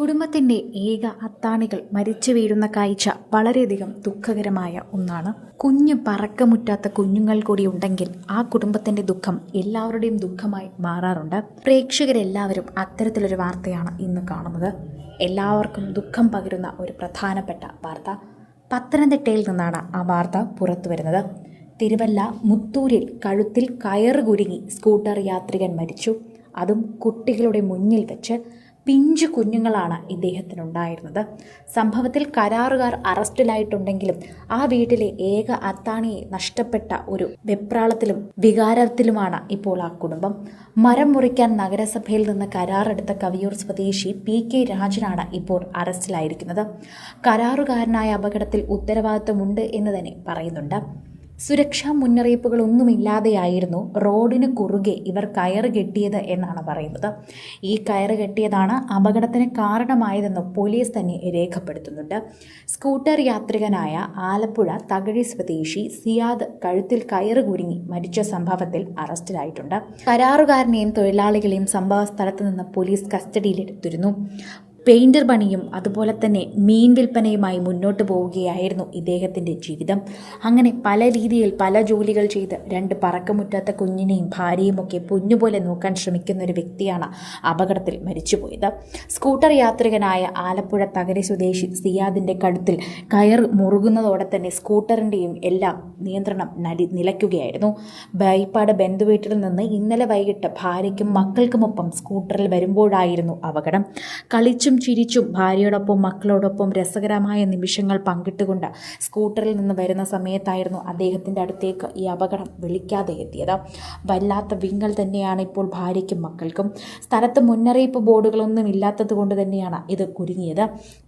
കുടുംബത്തിന്റെ ഏക അത്താണികൾ മരിച്ചു വീഴുന്ന കാഴ്ച വളരെയധികം ദുഃഖകരമായ ഒന്നാണ്. കുഞ്ഞു പറക്കമുറ്റാത്ത കുഞ്ഞുങ്ങൾ കൂടി ഉണ്ടെങ്കിൽ ആ കുടുംബത്തിന്റെ ദുഃഖം എല്ലാവരുടെയും ദുഃഖമായി മാറാറുണ്ട്. പ്രേക്ഷകരെല്ലാവരും അത്തരത്തിലൊരു വാർത്തയാണ് ഇന്ന് കാണുന്നത്. എല്ലാവർക്കും ദുഃഖം പകരുന്ന ഒരു പ്രധാനപ്പെട്ട വാർത്ത. പത്തനംതിട്ടയിൽ നിന്നാണ് ആ വാർത്ത പുറത്തു വരുന്നത്. തിരുവല്ല മുത്തൂരിൽ കഴുത്തിൽ കയറ് കുരുങ്ങി സ്കൂട്ടർ യാത്രികൻ മരിച്ചു. അതും കുട്ടികളുടെ മുന്നിൽ വെച്ച് പിഞ്ചു കുഞ്ഞുങ്ങളാണ് ഇദ്ദേഹത്തിനുണ്ടായിരുന്നത്. സംഭവത്തിൽ കരാറുകാർ അറസ്റ്റിലായിട്ടുണ്ടെങ്കിലും ആ വീട്ടിലെ ഏക അത്താണിയെ നഷ്ടപ്പെട്ട ഒരു വെപ്രാളത്തിലും വികാരത്തിലുമാണ് ഇപ്പോൾ ആ കുടുംബം. മരം മുറിക്കാൻ നഗരസഭയിൽ നിന്ന് കരാറെടുത്ത കവിയൂർ സ്വദേശി പി കെ രാജനാണ് ഇപ്പോൾ അറസ്റ്റിലായിരിക്കുന്നത്. കരാറുകാരനായ അപകടത്തിൽ ഉത്തരവാദിത്വമുണ്ട് എന്ന് തന്നെ പറയുന്നുണ്ട്. സുരക്ഷാ മുന്നറിയിപ്പുകളൊന്നുമില്ലാതെയായിരുന്നു റോഡിന് കുറുകെ ഇവർ കയറ് കെട്ടിയത് എന്നാണ് പറയുന്നത്. ഈ കയറ് കെട്ടിയതാണ് അപകടത്തിന് കാരണമായതെന്ന് പോലീസ് തന്നെ രേഖപ്പെടുത്തുന്നുണ്ട്. സ്കൂട്ടർ യാത്രികനായ ആലപ്പുഴ തകഴി സ്വദേശി സിയാദ് കഴുത്തിൽ കയറ് കുരുങ്ങി മരിച്ച സംഭവത്തിൽ അറസ്റ്റിലായിട്ടുണ്ട്. കരാറുകാരനെയും തൊഴിലാളികളെയും സംഭവ സ്ഥലത്ത് നിന്ന് പോലീസ് കസ്റ്റഡിയിലെടുത്തിരുന്നു. പെയിന്റർ പണിയും അതുപോലെ തന്നെ മീൻ വിൽപ്പനയുമായി മുന്നോട്ട് പോവുകയായിരുന്നു ഇദ്ദേഹത്തിന്റെ ജീവിതം. അങ്ങനെ പല രീതിയിൽ പല ജോലികൾ ചെയ്ത് രണ്ട് പറക്കമുറ്റാത്ത കുഞ്ഞിനെയും ഭാര്യയും ഒക്കെ പൊന്നുപോലെ നോക്കാൻ ശ്രമിക്കുന്ന ഒരു വ്യക്തിയാണ് അപകടത്തിൽ മരിച്ചുപോയത്. സ്കൂട്ടർ യാത്രികനായ ആലപ്പുഴ തകരി സ്വദേശി സിയാദിന്റെ കഴുത്തിൽ കയർ മുറുകുന്നതോടെ തന്നെ സ്കൂട്ടറിന്റെയും എല്ലാം നിയന്ത്രണം നടി നിലയ്ക്കുകയായിരുന്നു. ബൈപ്പാട് ബന്ധുവീട്ടിൽ നിന്ന് ഇന്നലെ വൈകിട്ട് ഭാര്യയ്ക്കും മക്കൾക്കുമൊപ്പം സ്കൂട്ടറിൽ വരുമ്പോഴായിരുന്നു അപകടം. കളിച്ചും ചിരിച്ചും ഭാര്യയോടൊപ്പം മക്കളോടൊപ്പം രസകരമായ നിമിഷങ്ങൾ പങ്കിട്ടുകൊണ്ട് സ്കൂട്ടറിൽ നിന്ന് വരുന്ന സമയത്തായിരുന്നു അദ്ദേഹത്തിന്റെ അടുത്തേക്ക് ഈ അപകടം വിളിക്കാതെ എത്തിയത്. വല്ലാത്ത വിങ്ങൽ തന്നെയാണ് ഇപ്പോൾ ഭാര്യയ്ക്കും മക്കൾക്കും. സ്ഥലത്ത് മുന്നറിയിപ്പ് ബോർഡുകളൊന്നും ഇല്ലാത്തത് കൊണ്ട് തന്നെയാണ് ഇത് കുരുങ്ങിയത്.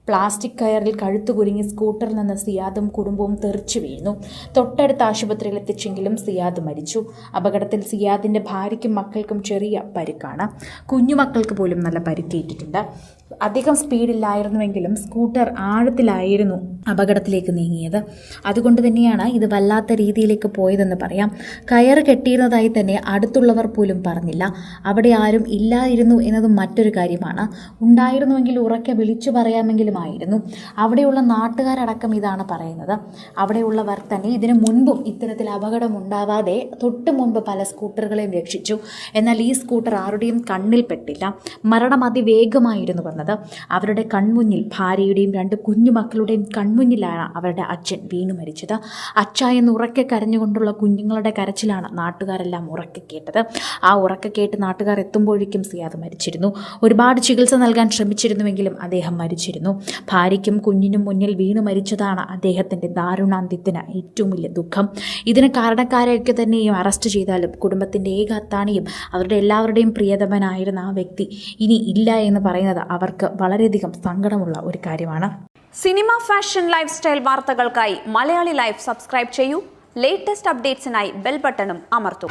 പ്ലാസ്റ്റിക് കയറിൽ കഴുത്ത് കുരുങ്ങി സ്കൂട്ടറിൽ നിന്ന് സിയാദും കുടുംബവും തെറിച്ചു വീഴുന്നു. തൊട്ടടുത്ത ആശുപത്രിയിൽ എത്തിച്ചെങ്കിലും സിയാദ് മരിച്ചു. അപകടത്തിൽ സിയാദിന്റെ ഭാര്യയ്ക്കും മക്കൾക്കും ചെറിയ പരിക്കാണ്. കുഞ്ഞുമക്കൾക്ക് പോലും നല്ല പരിക്കേറ്റിട്ടുണ്ട്. അധികം സ്പീഡില്ലായിരുന്നുവെങ്കിലും സ്കൂട്ടർ ആഴത്തിലായിരുന്നു അപകടത്തിലേക്ക് നീങ്ങിയത്. അതുകൊണ്ട് തന്നെയാണ് ഇത് വല്ലാത്ത രീതിയിലേക്ക് പോയതെന്ന് പറയാം. കയർ കെട്ടിയിരുന്നതായി തന്നെ അടുത്തുള്ളവർ പോലും പറഞ്ഞില്ല. അവിടെ ആരും ഇല്ലായിരുന്നു എന്നതും മറ്റൊരു കാര്യമാണ്. ഉണ്ടായിരുന്നുവെങ്കിൽ ഉറക്കെ വിളിച്ചു പറയാമെങ്കിലുമായിരുന്നു. അവിടെയുള്ള നാട്ടുകാരടക്കം ഇതാണ് പറയുന്നത്. അവിടെയുള്ളവർ തന്നെ ഇതിനു മുൻപും ഇത്തരത്തിൽ അപകടം ഉണ്ടാവാതെ തൊട്ടു മുൻപ് പല സ്കൂട്ടറുകളെയും രക്ഷിച്ചു. എന്നാൽ ഈ സ്കൂട്ടർ ആരുടെയും കണ്ണിൽപ്പെട്ടില്ല മരണം അതിവേഗമായിരുന്നു വന്നത്. അവരുടെ കൺമുന്നിൽ ഭാര്യയുടെയും രണ്ട് കുഞ്ഞുമക്കളുടെയും കൺമുന്നിലാണ് അവരുടെ അച്ഛൻ വീണു മരിച്ചത്. അച്ഛ എന്ന് ഉറക്കെ കരഞ്ഞുകൊണ്ടുള്ള കുഞ്ഞുങ്ങളുടെ കരച്ചിലാണ് നാട്ടുകാരെല്ലാം ഉറക്കെ കേട്ടത്. ആ ഉറക്കെ കേട്ട് നാട്ടുകാർ എത്തുമ്പോഴേക്കും സിയാദ് മരിച്ചിരുന്നു. ഒരുപാട് ചികിത്സ നൽകാൻ ശ്രമിച്ചിരുന്നുവെങ്കിലും അദ്ദേഹം മരിച്ചിരുന്നു. ഭാര്യയ്ക്കും കുഞ്ഞിനും മുന്നിൽ വീണു മരിച്ചതാണ് അദ്ദേഹത്തിന്റെ ദാരുണാന്ത്യത്തിന് ഏറ്റവും വലിയ ദുഃഖം. ഇതിന് കാരണക്കാരെയൊക്കെ തന്നെയും അറസ്റ്റ് ചെയ്താലും കുടുംബത്തിന്റെ ഏക അത്താണിയും അവരുടെ എല്ലാവരുടെയും പ്രിയതമനായിരുന്ന ആ വ്യക്തി ഇനി ഇല്ല എന്ന് പറയുന്നത് അവർക്ക് വളരെയധികം സങ്കടമുള്ള ഒരു കാര്യമാണ്. സിനിമ ഫാഷൻ ലൈഫ് സ്റ്റൈൽ വാർത്തകൾക്കായി മലയാളി ലൈഫ് സബ്സ്ക്രൈബ് ചെയ്യൂ. ലേറ്റസ്റ്റ് അപ്ഡേറ്റ്സിനായി ബെൽ ബട്ടണും അമർത്തും.